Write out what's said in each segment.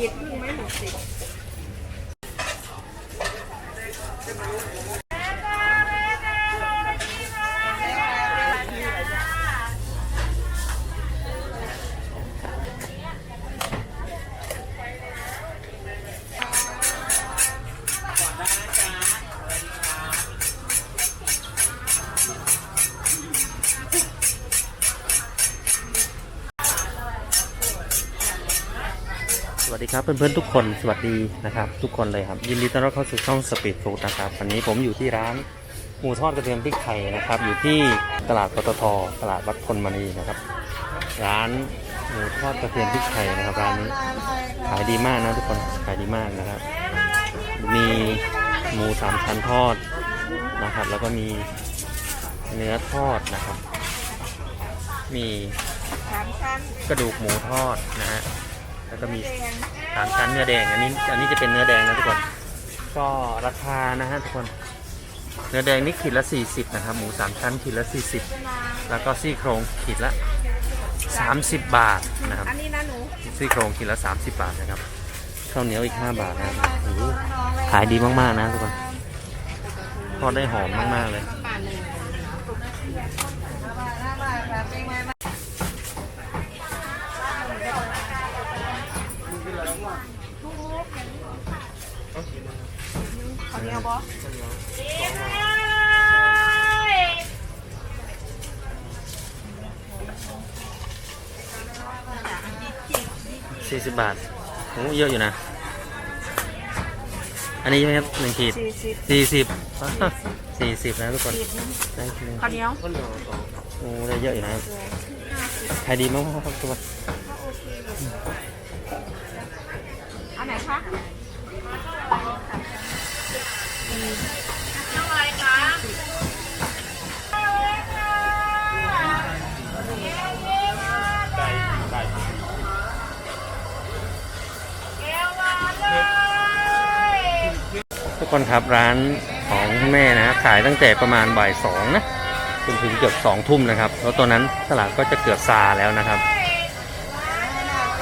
ขีดมึงไหมหกสิบ สวัสดีครับเพื่อนๆทุกคนสวัสดีนะครับ ทุกคนเลยครับ ยินดีต้อนรับเข้าสู่ช่องสปีดฟู้ดนะครับวันนี้ผมอยู่ที่ร้านหมูทอดกระเทียมพริกไทยนะครับ อยู่ที่ตลาดปตทตลาดวัดพลมณีนะครับ ร้านหมูทอดกระเทียมพริกไทยนะครับร้านนี้ขายดีมากนะทุกคนขายดีมากนะครับ มีหมูสามชั้นทอดนะครับ แล้วก็มีเนื้อทอดนะครับ มีสามชั้นกระดูกหมูทอดนะฮะ แล้วก็มีแดงสามชั้นเนื้อแดง อันนี้ อันนี้จะเป็นเนื้อแดงนะทุกคน ก็ราคานะฮะทุกคน เนื้อแดงนี่ขีดละ 40 นะครับ หมูสามชั้นขีดละ 40 แล้วก็ซี่โครงขีดละ 30 บาทนะครับ อันนี้นะหนู ซี่โครงขีดละ 30 บาทนะครับข้าวเหนียวอีก 5 บาทนะครับโอ้โหขายดีมากๆนะทุกคนทอดได้หอมมากๆเลย ป่าหนึ่ง ข้าวเหนียวบอ40บาทโอ้เยอะอยู่นะ อันนี้ใช่ไหมครับหนึ่งขีดสี่สิบ40 40นะทุกคนขีดหนึ่งได้ขีดหนึ่งข้าวเหนียวโอ้ได้เยอะอยู่นะครับขายดีมากๆครับทุกคนอันไหนคะ ทุกคนครับร้านของแม่นะขายตั้งแต่ประมาณบ่ายสองนะจนถึงเกือบสองทุ่มนะครับแล้วตอนนั้นตลาดก็จะเกือบซาแล้วนะครับ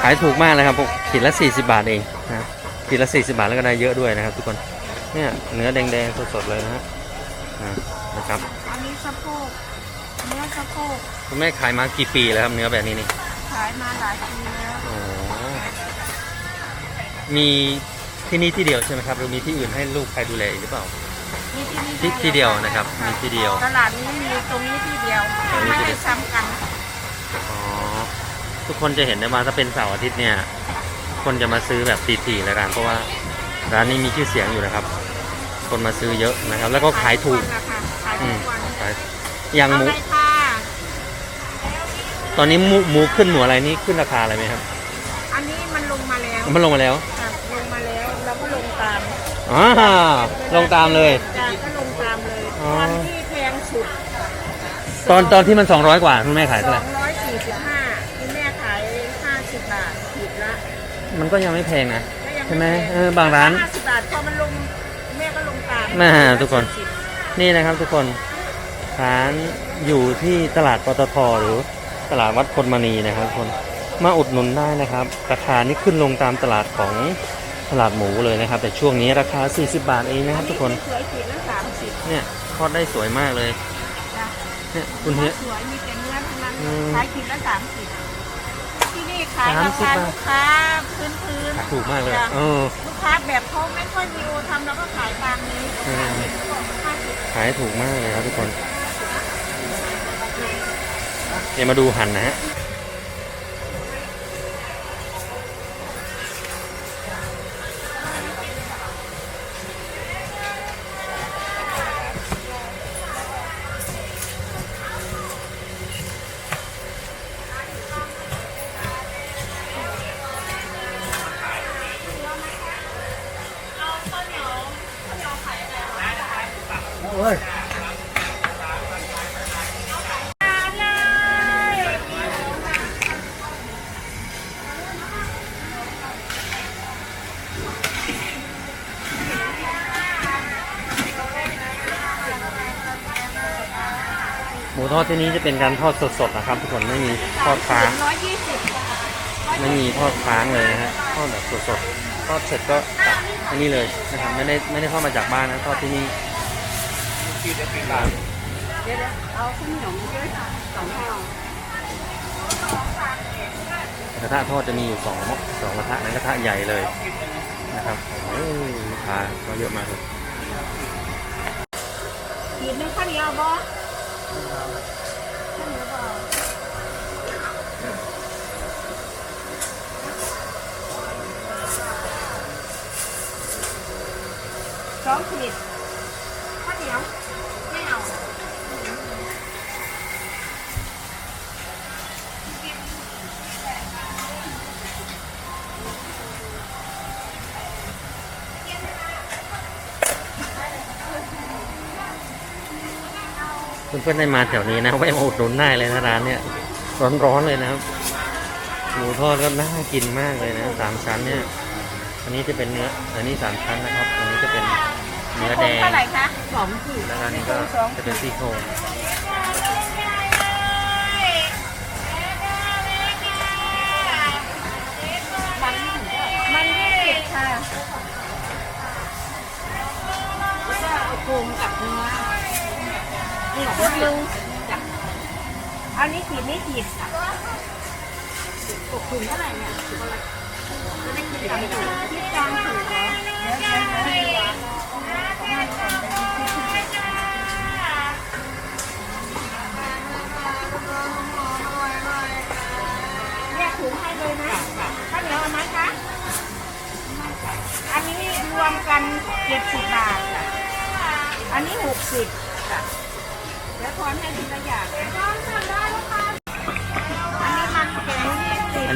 ขายถูกมากนะครับขีดละ40 บาทเองนะขีดละ40 บาทแล้วก็ได้เยอะด้วยนะครับ ทุกคน เนี่ยเนื้อแดงๆสดๆเลยนะฮะนะนะครับอันนี้สะโพกเนื้อสะโพกคุณแม่ขายมากี่ปีแล้วครับเนื้อแบบนี้นี่ขายมาหลายปีแล้วอ๋อมีที่นี่ที่เดียวใช่ไหมครับหรือมีที่อื่นให้ลูกใครดูแลอีกหรือเปล่ามีที่นี่ที่ที่เดียวนะครับมีที่เดียวตลาดนี้มีตรงนี้ที่เดียวตรงนี้ไม่ที่เดีให้ยวซ้ำกันอ๋อทุกคนจะเห็นได้ว่าถ้าเป็นเสาร์อาทิตย์เนี่ย คนจะมาซื้อแบบทีๆเลยร้านเพราะว่า ร้านนี้มีชื่อเสียงอยู่นะครับ คนมาซื้อเยอะนะครับ แล้วก็ขายถูกขายอืทุมกวันขายอย่างหมูเอาเลยค่ะตอนนี้หมูหมูขึ้นหมูอะไรนี่ขึ้นราคาอะไรไหมครับ อันนี้มันลงมาแล้วมันลงมาแล้วค่ะลงมาแล้วเราก็ลงตามอ๋อลงตามเลยจ้าก็ลงตามเลยอ๋อ ตอนที่แพงสุดตอนตอนที่มัน 200 กว่าคุณแม่ขายสเท่าอไหร่งร้อยสี่สิบห้าคุณแม่ขายห้าสิบบาทผิดละมันก็ยังไม่แพงนะก็ยัง ใช่ไหมแพงเออบางร้านห้าสิบบาทพอมันลงแม่ก็ลงตามแม่ทุกคน นี่นะครับทุกคนร้านอยู่ที่ตลาดปตทหรือตลาดวัดพลมณีนะครับทุกคนมาอุดหนุนได้นะครับ ราคานี่ขึ้นลงตามตลาดของตลาดหมูเลยนะครับ แต่ช่วงนี้ราคา 40 บาทเองนะครับทุกคนสวยๆขีดละสามสิบเนี่ยทอดได้สวยมากเลยจ้ะเนี่ยคุณเฮียสวยมีแต่เนื้อทั้งนั้นอืมขายขีดละสามสิบที่นี่ ขายสารามสิบคาบาทลูกค้าพื้นพื้นขายถูกมากเลยจ้ะเออลูกค้าแบบเขาไม่ค่อยมีโอทำแล้วก็ขายตามนี้อืมห้าสิบขายถูกมากเลยครับทุกคน เดี๋ยวมาดูหั่นนะฮะ หมูทอดที่นี้จะเป็นการทอดสดๆนะครับทุกคนไม่มีทอดค้างร้อยยี่สิบไม่มีทอดค้างเลยนะฮะทอดแบบสดๆทอดเสร็จก็ตักอันนี้เลยนะครับไม่ได้ไม่ได้ทอดมาจากบ้านนะทอดที่นี่ร้านเดี๋ยวเอาข้าวเหนียวด้วยสองห่อกระทะทอดจะมีอยู่สองสองกระทะนั้นกระทะใหญ่เลยนะครับโอ้ยลูกค้าก็เยอะมากเลยขีดนึงข้าวเหนียวบ่ข้าวเหนียวบ่ สองขีดข้าวเหนียวไม่เอา เพื่อนๆได้มาแถวนี้นะแวะมาอุดหนุนได้เลยนะร้านเนี่ยร้อนๆเลยนะครับหมูทอดก็น่ากินมากเลยนะสามชั้นเนี่ย อันนี้จะเป็นเนื้อ อันนี้สามชั้นนะครับ อันนี้จะเป็นเนื้อแดงเท่าไหร่คะสองขีดแล้วก็อันนี้ก็จะเป็นซี่โครงมันมันยี่สิบค่ะแล้วก็เอาโครงกับเนื้อ นี่ชุดหนึงอันนี้ขีดนี้ขีดค่ะตกถุงเท่าไหร่เนี่ยจะได้คิดตามถูกคิดตามถูกเหรอเดี๋ยวเดี๋ยวเดี๋ยวแยกถุงให้เลยนะข้าวเหนียวเอาไหมคะ อันนี้รวมกันเจ็ดสิบบาทจ้ะอันนี้หกสิบ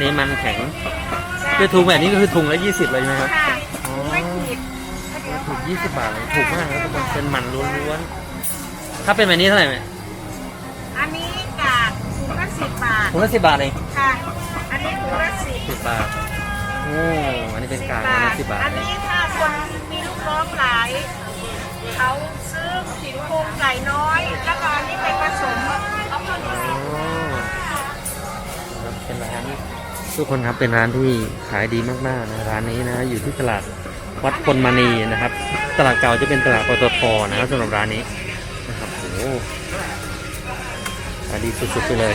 นนี้มันแข็งยี่สิบอันนี้มันแข็งคือถุงแบบนี้ก็คือถุงละยี่สิบเลยนะครับค่ะอ๋อไม่ขีดเดี๋ยวถูกยี่สิบบาทเลยถูกมากเลยทุกคนเป็นมันล้วนๆถ้าเป็นแบบนี้เท่าไหร่ไหมอันนี้กากถุงละสิบบาทถุงละสิบบาทเองค่ะ อันนี้ถุงละสิบสิบบาทโอ้อันนี้เป็นกากอันนี้สิบบาทอันนี้ถ้าคนมีลูกน้องหลายเขาซื้อขิงโครงไก่น้อย แล้วก็อันนี้ไปผสมเอาข้าวเหนียวอ๋อครับเป็นร้าน ทุกคนครับเป็นร้านที่ขายดีมากๆนะร้านนี้นะอยู่ที่ตลาดวัดพลมณีนะครับ ตลาดเก่าจะเป็นตลาดปตทนะครับสำหรับร้านนี้นะครับโอ้โหขายดีสุดๆไปเลย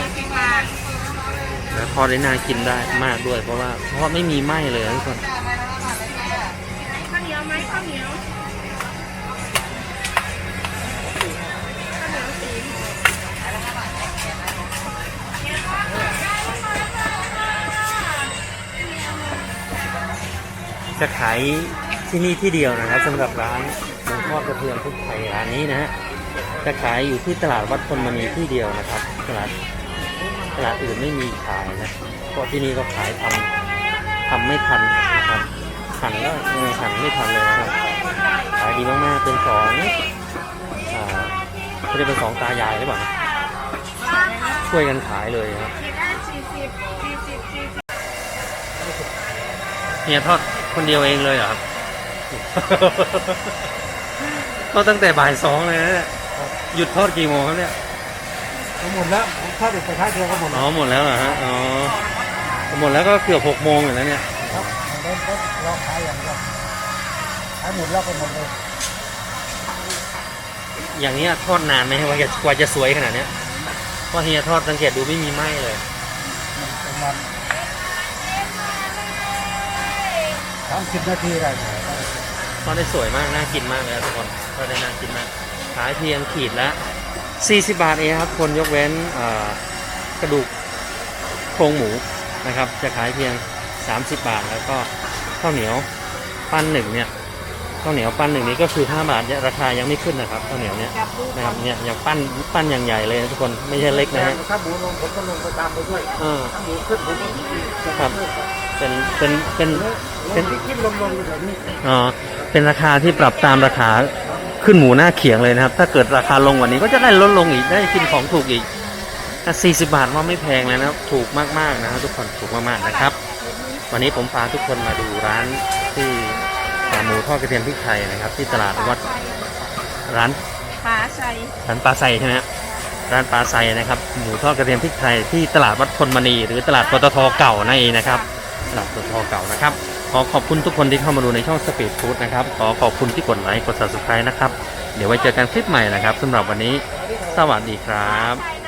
แล้วทอดได้น่ากินได้มากด้วย เพราะว่าเพราะไม่มีไหม้เลยทุกคน จะขายที่นี่ที่เดียวนะครับสำหรับร้านหมูทอดกระเทียมพริกไทยร้านนี้นะฮะจะขายอยู่ที่ตลาดวัดพลมณีที่เดียวนะครับตลาดตลาดอื่นไม่มีขายนะเพราะที่นี่ก็ขายทำทำไม่ทันนะครับหันก็เออหันไม่ทันเลยนะครับขายดีมากๆเป็นสองอ่าเขาเรียกเป็นสองตายายหรือเปล่านะช่วยกันขายเลยนะครับขีดละสี่สิบสี่สิบสี่สิบเฮียทอด คนเดียวเองเลยเหรอครับทอดตั้งแต่บ่ายสองเลยนะเนี่ยหยุดทอดกี่โมงครับเนี่ยหมดแล้วผมทอดอีกกระทะเดียวก็หมดอ๋อหมดแล้วเหรอฮะอ๋อหมดแล้วก็เกือบหกโมงอยู่แล้วเนี่ยครับเล่นก็เราขายอย่างเดียวขายหมดแล้วก็หมดเลยอย่างเนี้ยทอดนานไหมกว่าจะกว่าจะสวยขนาดเนี้ยเพราะเฮียทอดสังเกตดูไม่มีไหม้เลย ประมาณ สามสิบนาทีได้ทอดได้สวยมากน่ากินมากเลยครับทุกคนทอดได้น่ากินมาก ขายเพียงขีดละ40 บาทเองครับ คนยกเว้นเอ่อกระดูกโครงหมูนะครับ จะขายเพียง 30 บาทแล้วก็ข้าวเหนียวปั้นหนึ่งเนี่ยข้าวเหนียวปั้นหนึ่งนี้ก็คือ 5 บาทเนี่ยราคายังไม่ขึ้นนะครับข้าวเหนียวเนี่ยจับดูนะครับเนี่ยอย่างปั้นปั้นอย่างใหญ่เลยนะทุกคนไม่ใช่เล็กนะฮะถ้าหมูลงผมก็ลงไปตามไปด้วยเออถ้าหมูขึ้นผมก็จะครับ เป็นเป็นเป็นลเป็นงที่ขึ้นลงลงอยู่แบบนี้อ๋อเป็นราคาที่ปรับตามราคาขึ้นหมูหน้าเขียงเลยนะครับ ถ้าเกิดราคาลงกว่านี้ก็จะได้ลดลงอีกได้กินของถูกอีกถ้า40 บาทว่าไม่แพงเลยนะครับ ถูกมากๆนะครับทุกคนถูกมากๆนะครับ วันนี้ผมพาทุกคนมาดูร้านที่หมูทอดกระเทียมพริกไทยนะครับ ที่ตลาดวัดร้านปลาใส่ร้านปลาไซใช่ไหมฮะร้านปลาไซนะครับหมูทอดกระเทียมพริกไทยที่ตลาดวัดพลมณีหรือตลาดปตทเก่านั่นเองนะครับ ตลาดปตทเก่านะครับ ขอขอบคุณทุกคนที่เข้ามาดูในช่องสปีดฟู้ดนะครับ ขอขอบคุณที่กดไลค์กด subscribe นะครับ เดี๋ยวไว้เจอกันคลิปใหม่นะครับสำหรับวันนี้ สวัสดีครับ